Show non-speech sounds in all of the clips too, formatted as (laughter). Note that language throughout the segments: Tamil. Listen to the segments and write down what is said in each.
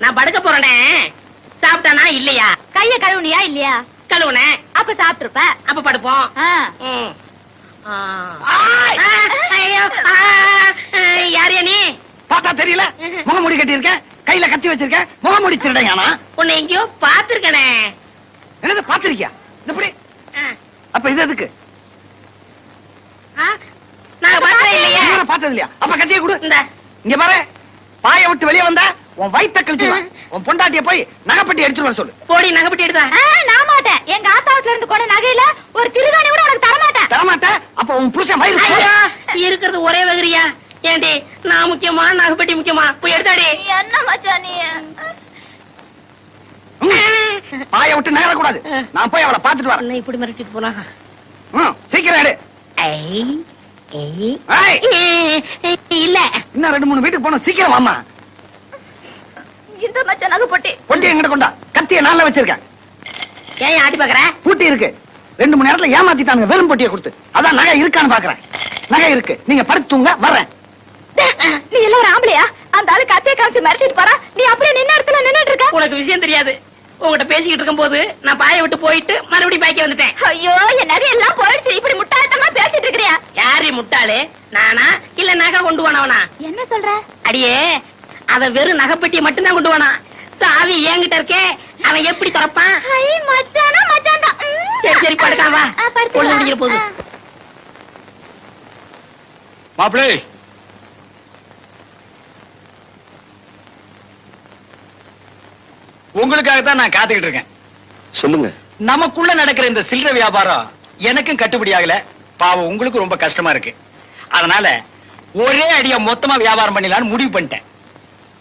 நான் படுக்க போறேனே. சாப்பிட்டானா இல்லையா? கைய கழுவுனியா இல்லையா? கழுவுனேன் அப்ப சாப்பிட்டுருப்ப? அப்ப படுப்போம். யாரையா நீ? பார்த்தா தெரியல? முகமூடி கட்டி இருக்க கையில கத்தி வச்சிருக்க? முகமூடி திருடையானா உன்னை எங்கேயோ பாத்திருக்கனே என்னது பாத்திருக்கியா இப்படி அப்ப இது எதுக்கு? நான் பார்த்தது இல்லையா அப்ப கத்திய கொடு. இங்க பாரு. பாய விட்டு வெளியே வந்தா உன் வயித்த கழிச்சுடுவேன் (laughs) உன் பொண்டாட்டிய போய் நகைப்பட்டி எடுத்துட்டு வர சொல்லு. போடி நகைப்பட்டி எடுத்தா ஆ, நான் மாட்டேன். எங்க ஆத்தா வீட்டுல இருந்து கொண்ட நகையில ஒரு திருகாணி கூட உனக்கு தர மாட்டேன் தரமாட்ட அப்ப உன் புருஷன் வயிறு இருக்கிறது ஒரே வகரியா ஏண்டி நான் முக்கியமா நகைப்பட்டி முக்கியமா? போய் எடுத்தாடி. என்ன மச்சான் நீ. பாய விட்டு நகர கூடாது நான் போய் அவளை பாத்துட்டு வரேன். இப்படி மிரட்டிட்டு போனா? சீக்கிரம் எடு. இல்ல. இன்னும் ரெண்டு மூணு வீட்டுக்கு போகணும். சீக்கிரம் வாமா இந்த மச்சான் நகை பொட்டி. பொட்டி எங்கிட்ட கொண்டா? கத்திய நாள்ல வச்சிருக்கேன். ஏன் ஆட்டி பாக்குற? பூட்டி இருக்கு. ரெண்டு மணி நேரத்துல ஏமாத்திட்டானுங்க வெறும் பொட்டியை கொடுத்து. அதான் நகை இருக்கான்னு பாக்குறேன். நகை இருக்கு. நீங்க படுத்துங்க வர்றேன். நீ எல்லாம் ஒரு ஆம்பளையா? அந்த ஆளு கத்திய காமிச்சு மிரட்டிட்டு போறா? நீ அப்படியே நின்ன இடத்துல நின்னுட்டு இருக்க. உனக்கு விஷயம் தெரியாது. உங்ககிட்ட பேசிக்கிட்டு இருக்கும் போது நான் பாய விட்டு போயிட்டு மறுபடியும் பாய்க்க வந்துட்டேன். ஐயோ என் நகை எல்லாம் போயிடுச்சு. இப்படி முட்டாள்தனமா பேசிட்டு இருக்கிறியா? யாரு முட்டாளு? நானா? இல்ல நகை கொண்டு போனவனா? என்ன சொல்ற? அடியே அவன் வெறும் நகைப்பெட்டியை மட்டும்தான் கொண்டு போனான். சாவி என்கிட்ட இருக்கே அவன் எப்படி திறப்பான்? சரி சரி படுக்கலாம் வா. முடிஞ்சிட போகுது. மாப்பிளே. உங்களுக்காக தான் நான் காத்துக்கிட்டு இருக்கேன். சொல்லுங்க. நமக்குள்ள நடக்கிற இந்த சில்லறை வியாபாரம் எனக்கும் கட்டுப்படி ஆகல. பாவம் உங்களுக்கு ரொம்ப கஷ்டமா இருக்கு. அதனால ஒரே அடியா மொத்தமா வியாபாரம் பண்ணிடலாம்னு முடிவு பண்ணிட்டேன்.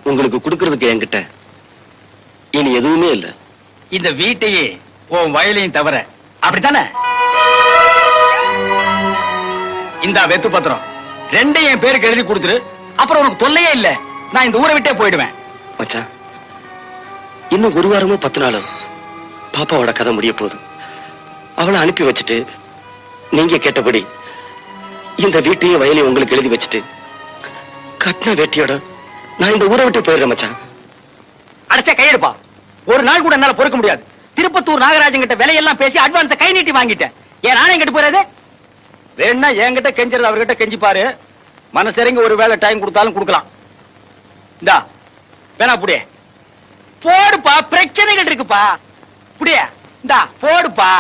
உங்களுக்கு கொடுக்கறதுக்கு என்கிட்ட இனி எதுவுமே இல்ல. இந்த வீட்டையே உன் வயலையும் தவிர அப்படித்தானே? இந்த வெத்து பத்திரம். ரெண்டையும் என் பேருக்கு எழுதி கொடுத்துரு. அப்புறம் உனக்கு தொல்லையே இல்ல. நான் இந்த ஊரை விட்டே போயிடுவேன். மச்சான் இன்னும் ஒரு வாரமோ பத்து நாளோ பாப்பாவோட கதை முடிய போகுது அவளை அனுப்பி வச்சுட்டு நீங்க கேட்டபடி இந்த வீட்டையும் வயலையும் உங்களுக்கு எழுதி வச்சுட்டு கட்டின வேட்டியோட நான் இந்த ஊரை விட்டு போயிடுறேன் மச்சான். அடைச்சா கையெடுப்பா. ஒரு நாள் கூட என்னால பொறுக்க முடியாது. திருப்பத்தூர் நாகராஜன் கிட்ட விலையெல்லாம் பேசி அட்வான்ஸ கை நீட்டி வாங்கிட்டேன். ஏன் நானே எங்கிட்ட போறது? வேணா என்கிட்ட கெஞ்சிறது அவர்கிட்ட கெஞ்சிப்பாரு மனசிறங்கி ஒரு வேலை டைம் கொடுத்தாலும் கொடுக்கலாம். இந்தா வேணா புடியே. போடுப்பா பிரச்சனைகள் இருக்குப்பா. புடியே இந்தா போடுப்பா.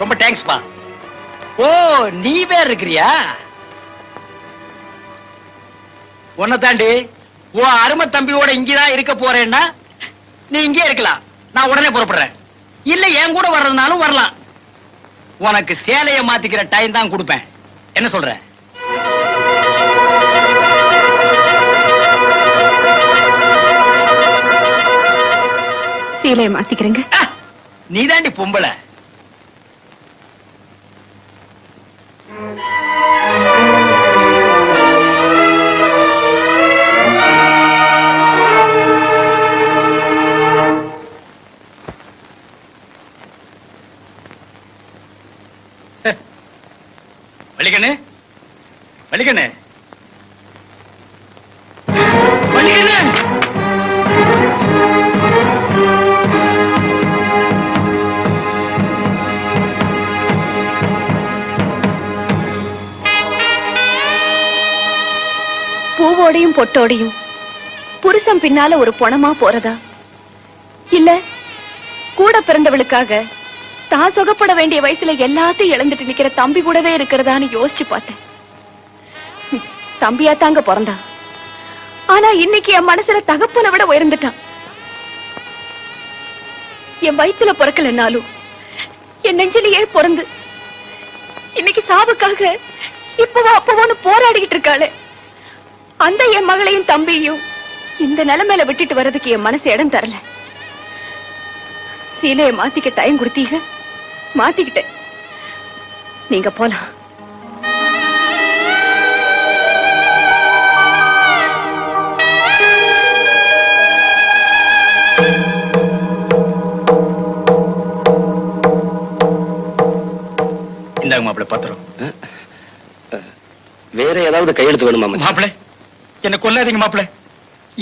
ரொம்ப தேங்க்ஸ்ப்பா. ஓ நீ வேற இருக்கிறியா? உன்னை தாண்டி உன் அருமை தம்பியோட இங்கதான் இருக்க போறேன்னா நீ இங்கே இருக்கலாம். நான் உடனே புறப்படுறேன். இல்ல என் கூட வர்றதுனாலும் வரலாம். உனக்கு சேலைய மாத்திக்கிற டைம் தான் கொடுப்பேன். என்ன சொல்ற? சீலையை மாத்திக்கிறேங்க. நீ தாண்டி பொம்பளை. பூவோடையும் பொட்டோடையும். புருஷன் பின்னால ஒரு பொணமா போறதா? இல்ல கூட பிறந்தவளுக்காக தான் சொகப்பட வேண்டிய வயசுல எல்லாத்தையும் இழந்துட்டு நிக்கிற தம்பி கூடவே இருக்கிறதான்னு யோசிச்சு பார்த்தேன். தம்பியா தாங்க பிறந்தான் ஆனா இன்னைக்கு என் மனசுல தகப்பனை விட உயர்ந்துட்டான். என் வயிற்றுல பிறக்கலனாலும் என் நெஞ்சிலேயே பிறந்து இன்னைக்கு சாவுக்காக இப்பவோ அப்பவோன்னு போராடிக்கிட்டு இருக்காளே. அந்த என் மகளையும் தம்பியையும் இந்த நிலைமையில விட்டுட்டு வர்றதுக்கு என் மனசு இடம் தரல. சீலையை மாத்திக்க டைம் கொடுத்தீங்க. மாத்திக்கிட்டேன். நீங்க போலாம். இந்தாங்க மாப்பிள பத்திரம். வேற ஏதாவது கையெழுத்து வேணுமா மச்சான்? மாப்பிள என்ன கொல்லாதீங்க மாப்பிள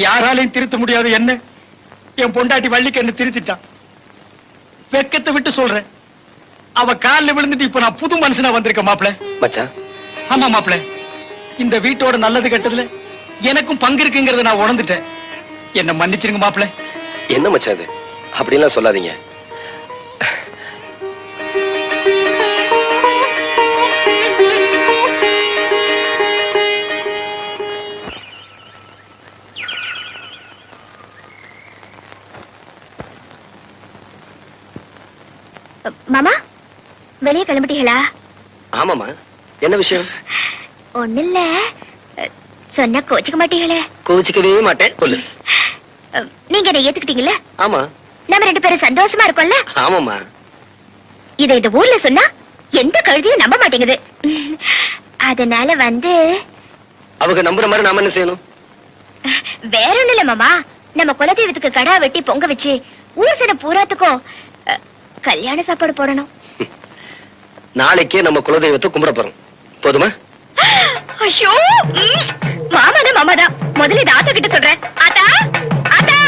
யாராலையும் திருத்த முடியாது என்ன? என் பொண்டாட்டி வள்ளிக்கு என்ன திருத்திட்டான் வெக்கத்தை விட்டு சொல்றேன். அவ கால்ல விழுந்துட்டு இப்ப நான் புது மனுஷனா வந்திருக்கேன் மாப்பிள மச்சான். ஆமா மாப்பிள இந்த வீட்டோட நல்லது கெட்டதுல எனக்கும் பங்கு இருக்குங்கறத நான் உணர்ந்துட்டேன். என்ன மன்னிச்சிருங்க மாப்பிள என்ன மச்சான் இது? அப்படிலாம் சொல்லாதீங்க. மாமா வெளியே கிளம்பிட்டீங்களா? ஆமாமா என்ன விஷயம்? ஒண்ணு இல்ல சொன்ன கோச்சுக்க மாட்டீங்களே. கோவிச்சுக்கவே மாட்டேன். சொல்லு. நீங்க என்ன ஆமா. நம்ம ரெண்டு பேரும் சந்தோஷமா இருக்கோம்ல? ஆமாமா இதை இந்த ஊர்ல சொன்னா எந்த கழுதியும் நம்ப மாட்டேங்குது. அதனால வந்து அவங்க நம்புற மாதிரி நாம என்ன செய்யணும்? வேற ஒண்ணு இல்ல மாமா. நம்ம குலதெய்வத்துக்கு கடா வெட்டி பொங்க வச்சு ஊர் சன பூராத்துக்கும் கல்யாண சாப்பாடு போடணும். நாளைக்கே நம்ம குலதெய்வத்தை கும்பிட போறோம். போதுமா? ஐயோ மாமாதான் மாமாதான். முதல்ல இதை ஆத்தா கிட்ட சொல்றேன். ஆத்தா ஆத்தா.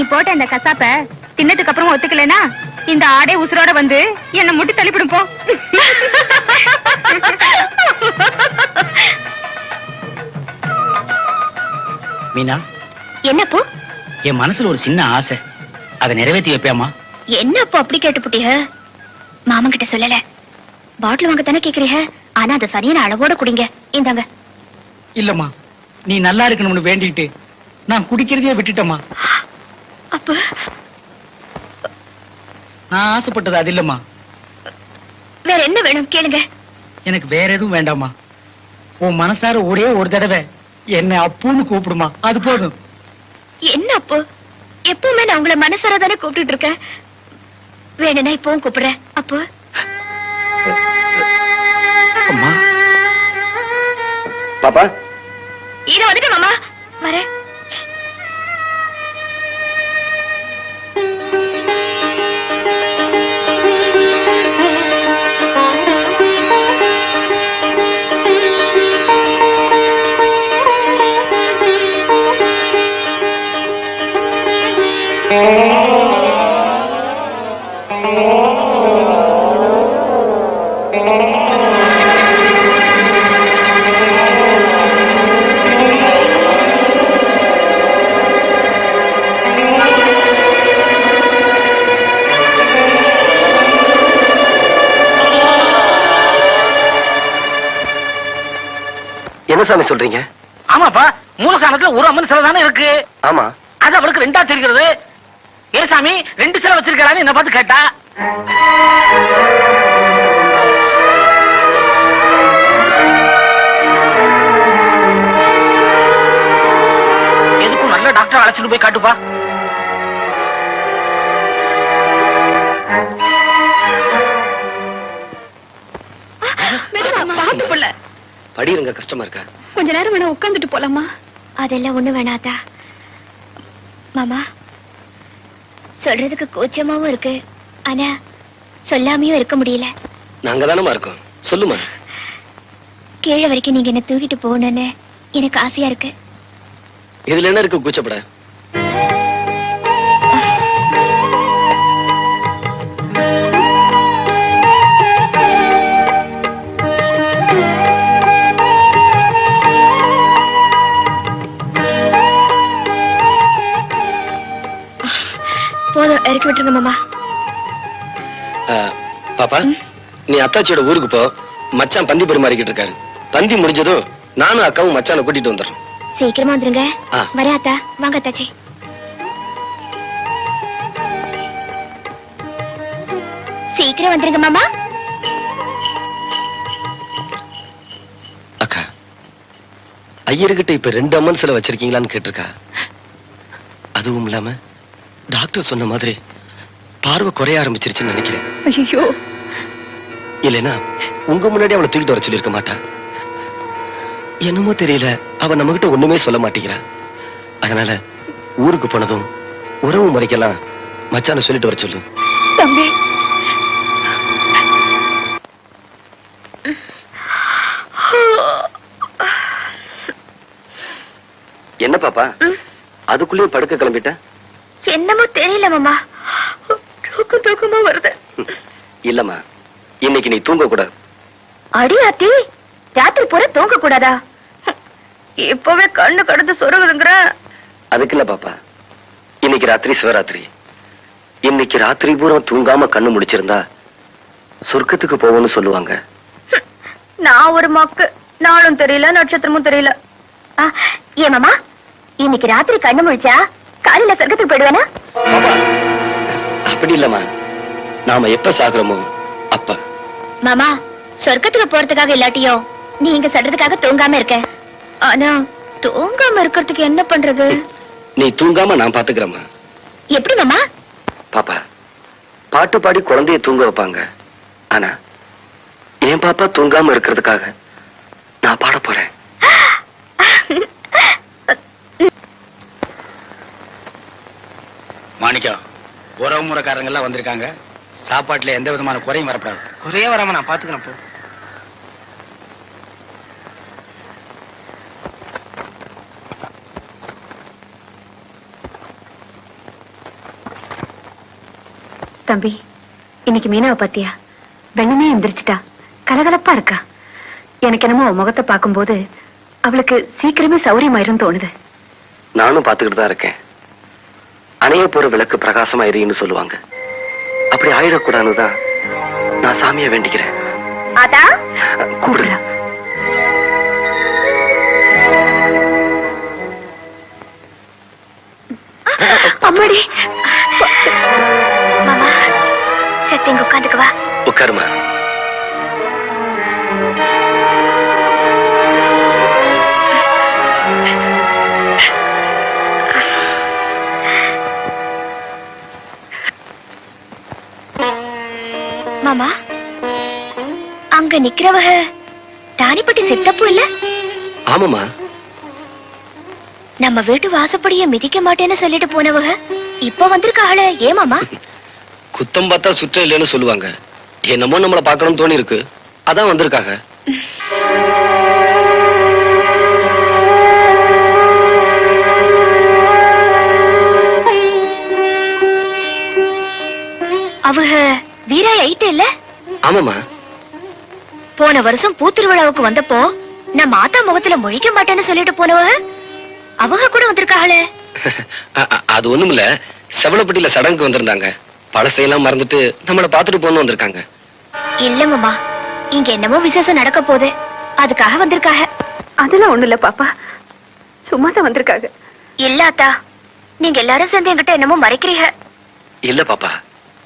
நீ போட்ட அந்த கசாப்ப தின்னதுக்கு அப்புறம் ஒத்துக்கலனா இந்த ஆடே உசுரோட வந்து என்ன முட்டி தள்ளிவிடும் போ. மீனா? என்னப்போ என் மனசுல ஒரு சின்ன ஆசை. அதை நிறைவேற்றி வைப்பியாமா என்னப்போ அப்படி கேட்டுப்புட்டீங்க மாமன் கிட்ட சொல்லல. பாட்டில் வாங்க தானே கேக்குறீங்க ஆனா அதை சரியான அளவோட குடிங்க. இந்தாங்க. இல்லம்மா. நீ நல்லா இருக்கணும்னு வேண்டிட்டு நான் குடிக்கிறதையே விட்டுட்டேம்மா. அப்ப? நான் ஆசைப்பட்டது அது இல்லம்மா. வேற என்ன வேணும்? கேளுங்க. எனக்கு வேற எதுவும் வேண்டாம்மா. உன் மனசார ஒரே ஒரு தடவை என்ன அப்புன்னு கூப்பிடுமா? அது போதும். என்ன அப்போ? எப்பவுமே நான் உங்களை மனசார தானே கூப்பிட்டுட்டு இருக்கேன். வேணும்னா இப்பவும் கூப்பிடுறேன். அப்போ? அம்மா. பாப்பா என்ன சாமி சொல்றீங்க? ஆமாப்பா மூலஸ்தானத்துல ஒரு அம்மன் சிலை தானே இருக்கு. ஆமா. அது அவளுக்கு ரெண்டா தெரிகிறது. ஏசாமி ரெண்டு சிலை வச்சிருக்காரு என்ன பார்த்து கேட்டா. எதுக்கும் நல்ல டாக்டர் அழைச்சிட்டு போய் காட்டுப்பா. பாத்து புள்ள. படியிருங்க கஷ்டமா இருக்கா? கொஞ்ச நேரம் வேணா உட்காந்துட்டு போலாமா? அதெல்லாம் ஒண்ணு வேணாதா. மாமா சொல்றதுக்கு கூச்சமாவும் இருக்கு. ஆனா சொல்லாமையும் இருக்க முடியல. நாங்க தானமா இருக்கோம். சொல்லுமா. கீழே வரைக்கும் நீங்க என்ன தூக்கிட்டு போகணும்னு எனக்கு ஆசையா இருக்கு. இதுல என்ன இருக்கு கூச்சப்பட? விட்டுருங்க மாமா. பாப்பா நீ அத்தாச்சியோட ஊருக்கு போ. மச்சான் பந்தி பரிமாறிக்கிட்டு இருக்காரு. பந்தி முடிஞ்சதும் நானும் அக்காவும் மச்சானை கூட்டிட்டு வந்துடுறோம். சீக்கிரமா வந்துருங்க. வரேன் அத்தா. வாங்க அத்தாச்சி. சீக்கிரம் வந்துருங்க மாமா. அக்கா ஐயர்கிட்ட இப்ப ரெண்டு அம்மன் சிலை வச்சிருக்கீங்களான்னு கேட்டிருக்கா. அதுவும் இல்லாம டாக்டர் சொன்ன மாதிரி பார்வை குறைய ஆரம்பிச்சிருச்சுன்னு நினைக்கிறேன். ஐயோ இல்லைன்னா உங்க முன்னாடி அவளை தூக்கிட்டு வர சொல்லியிருக்க மாட்டா. என்னமோ தெரியல அவ நம்ம கிட்ட ஒண்ணுமே சொல்ல மாட்டேங்கிறா. அதனால ஊருக்கு போனதும் உறவு முறைக்கெல்லாம் மச்சான சொல்லிட்டு வர சொல்லு. தம்பி. என்ன பாப்பா? அதுக்குள்ளேயே படுக்க கிளம்பிட்ட? என்னமோ தெரியல மாமா. தூக்கம் தூக்கமா வருது? இல்லம்மா இன்னைக்கு நீ தூங்க கூடாது அடி ஆத்தி ராத்திரி பூரா தூங்க கூடாதா இப்பவே கண்ணு கடந்து சொருகுதுங்கிற. அதுக்கு இல்ல பாப்பா இன்னைக்கு ராத்திரி சிவராத்திரி. இன்னைக்கு ராத்திரி பூரா தூங்காம கண்ணு முடிச்சிருந்தா சொர்க்கத்துக்கு போவோம்னு சொல்லுவாங்க. நான் ஒரு மக்கு. நாளும் தெரியல நட்சத்திரமும் தெரியல. ஆ, ஏன் மாமா இன்னைக்கு ராத்திரி கண்ணு முழிச்சா காலையில சொர்க்கத்துக்கு போயிடுவேனா? அப்படி இல்லம்மா. நாம எப்ப சாகுறோமோ அப்ப. மாமா சொர்க்கத்துக்கு போறதுக்காக இல்லாட்டியும் நீங்க சொல்றதுக்காக தூங்காம இருக்க. ஆனா தூங்காம இருக்கிறதுக்கு என்ன பண்றது? நீ தூங்காம நான் பாத்துக்கிறேம்மா. எப்படி மாமா? பாப்பா பாட்டு பாடி குழந்தைய தூங்க வைப்பாங்க. ஆனா என் பாப்பா தூங்காம இருக்கிறதுக்காக நான் பாட போறேன். (gasps) மாணிக்கம் உறவு முறைக்காரங்க எல்லாம் வந்திருக்காங்க. சாப்பாட்டுல எந்த விதமான குறையும் வரப்படாது. குறைய வராம நான் பாத்துக்கிறேன் போ. தம்பி இன்னைக்கு மீனாவை பாத்தியா? வெள்ளமே எந்திரிச்சிட்டா. கலகலப்பா இருக்கா. எனக்கு என்னமோ முகத்தை பார்க்கும்போது அவளுக்கு சீக்கிரமே சௌரியமாயிரும் தோணுது. நானும் பாத்துக்கிட்டு தான் இருக்கேன். அணைய போற விளக்கு பிரகாசமா எரியுன்னு சொல்லுவாங்க. அப்படி ஆயிடக்கூடாதுன்னு தான் நான் சாமியை வேண்டிக்கிறேன். கூடுறா அம்மாடி. மாமா சத்து இங்க உட்காந்துக்கு வா. உட்காருமா? மாமா? அங்க நிக்கிறவக தானிப்பட்டி சித்தப்பு இல்ல? ஆமாமா நம்ம வீட்டு வாசப்படிய மிதிக்க மாட்டேன்னு சொல்லிட்டு போனவக இப்ப வந்திருக்காளே ஏன் மாமா? குத்தம் பார்த்தா சுற்றம் இல்லைன்னு சொல்லுவாங்க. என்னமோ நம்மள பார்க்கணும்னு தோணி இருக்கு அதான் வந்திருக்காங்க அவக வீராய் ஐட்டு இல்ல? ஆமாமா போன வருஷம் பூத்திருவிழாவுக்கு வந்தப்போ நான் மாத்தா முகத்துல முழிக்க மாட்டேன்னு சொல்லிட்டு போனவக அவங்க கூட அ- அது ஒண்ணும் இல்ல செவலப்பட்டியில சடங்குக்கு வந்திருந்தாங்க. பழசையெல்லாம் மறந்துட்டு நம்மள பாத்துட்டு போன்னு வந்திருக்காங்க. இல்ல மாமா. இங்க என்னமோ விசேஷம் நடக்க போகுது. அதுக்காக வந்திருக்காக அதெல்லாம் ஒண்ணு இல்ல பாப்பா. சும்மா தான் வந்திருக்காங்க. இல்ல அத்தா நீங்க எல்லாரும் சேர்ந்து என்கிட்ட என்னமோ மறைக்கிறீங்க. இல்ல பாப்பா.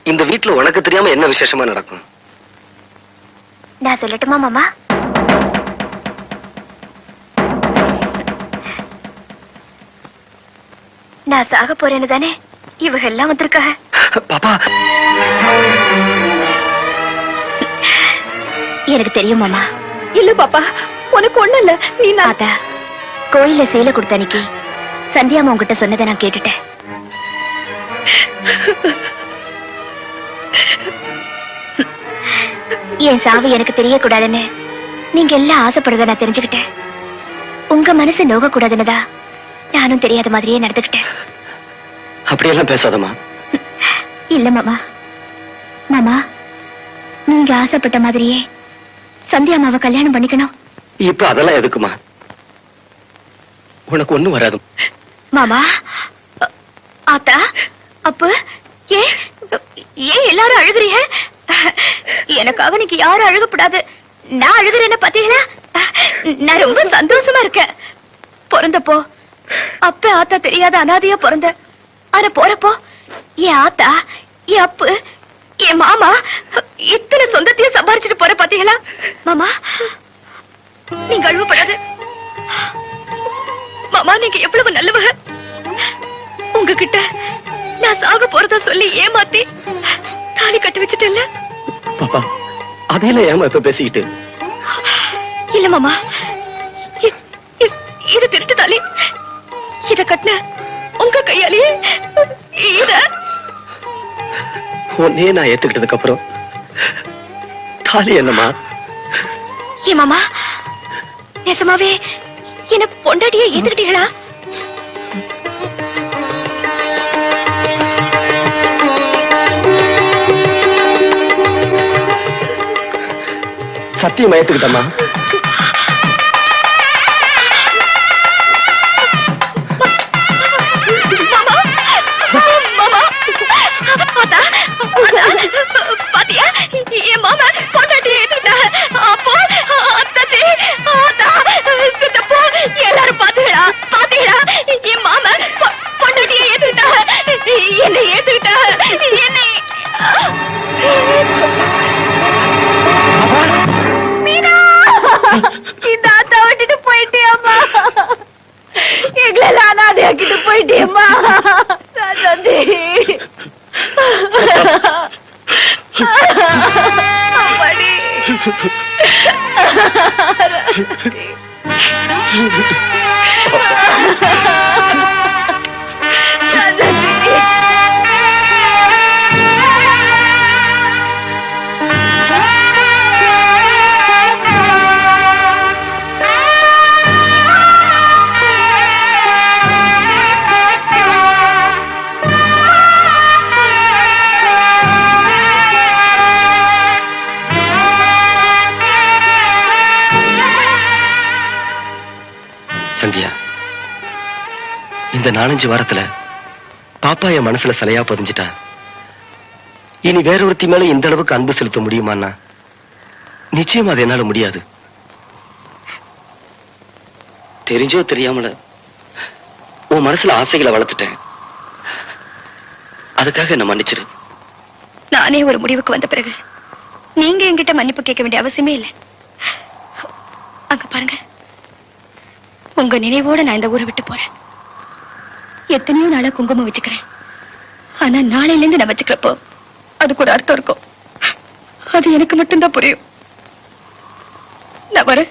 இந்த வீட்ல உனக்கு தெரியாம என்ன விசேஷமா நடக்கும்? நான் சொல்லட்டுமா மாமா? நான் சாக போறேன்னு தானே? இவங்க எல்லாம் வந்திருக்காக பாப்பா. எனக்கு தெரியும் மாமா. இல்ல பாப்பா. உனக்கு ஒண்ணு இல்ல. நீ நான் தாத்தா கோயில்ல சேலை கொடுத்த அன்னைக்கு சந்தியாமா உங்ககிட்ட சொன்னதை நான் கேட்டுட்டேன். என் சாவு எனக்கு தெரியக்கூடாதுன்னு நீங்க எல்லாம் ஆசைப்படுறத நான் தெரிஞ்சுக்கிட்டேன். உங்க மனசு நோக கூடாதுன்னுதா நானும் தெரியாத மாதிரியே நடந்துக்கிட்டேன். அப்படியெல்லாம் பேசாதம்மா. இல்ல மாமா. மாமா நீங்க ஆசைப்பட்ட மாதிரியே சந்தியாமாவை கல்யாணம் பண்ணிக்கணும். இப்ப அதெல்லாம் எதுக்குமா உனக்கு ஒண்ணும் வராது. மாமா ஆத்தா அப்ப ஏன் ஏன் எல்லாரும் அழுகுறீங்க? எனக்காக நீங்க யாரும் அழுகப்படாது. நான் அழுகுறேன்னு பாத்தீங்களா? நான் ரொம்ப சந்தோஷமா இருக்கேன். பிறந்தப்போ அப்ப ஆத்தா தெரியாத அனாதையா பிறந்த. ஆனா போறப்போ என் ஆத்தா என் அப்பு என் மாமா இத்தனை சொந்தத்தையும் சம்பாரிச்சுட்டு போற பாத்தீங்களா? மாமா நீங்க அழுவப்படாது. மாமா நீங்க எவ்வளவு நல்லவங்க. உங்ககிட்ட நான் சாக போறதா சொல்லி ஏமாத்தி தாலி கட்டி வச்சுட்டேன்ல. பாப்பா அதையில ஏமா இப்ப பேசிக்கிட்டு? இல்ல மாமா. இது திருட்டு தாலி. இத கட்டின உங்க கையாலேயே இத. உன்னையே நான் ஏத்துக்கிட்டதுக்கு அப்புறம் தாலி என்னம்மா? ஏ மாமா நெசமாவே என்ன பொண்டாட்டியே ஏத்துக்கிட்டீங்களா? சத்தியம் ஏத்துக்கிட்டமா இந்த நாலஞ்சு வாரத்துல பாப்பா என் மனசுல சிலையா பதிஞ்சிட்டா. இனி வேற ஒருத்தி மேல இந்த அளவுக்கு அன்பு செலுத்த முடியுமான்னா நிச்சயம் அது என்னால முடியாது. தெரிஞ்சோ தெரியாமல உன் மனசுல ஆசைகளை வளர்த்துட்டேன். அதுக்காக என்ன மன்னிச்சிரு. நானே ஒரு முடிவுக்கு வந்த பிறகு நீங்க என்கிட்ட மன்னிப்பு கேட்க வேண்டிய அவசியமே இல்லை. அங்க பாருங்க. உங்க நினைவோட நான் இந்த ஊரை விட்டு போறேன். எத்தனையோ நாளா குங்குமம் வச்சுக்கிறேன். ஆனா நாளையில இருந்து நான் வச்சுக்கிறப்போ அதுக்கு ஒரு அர்த்தம் இருக்கும். அது எனக்கு மட்டும்தான் புரியும். நான் வரேன்.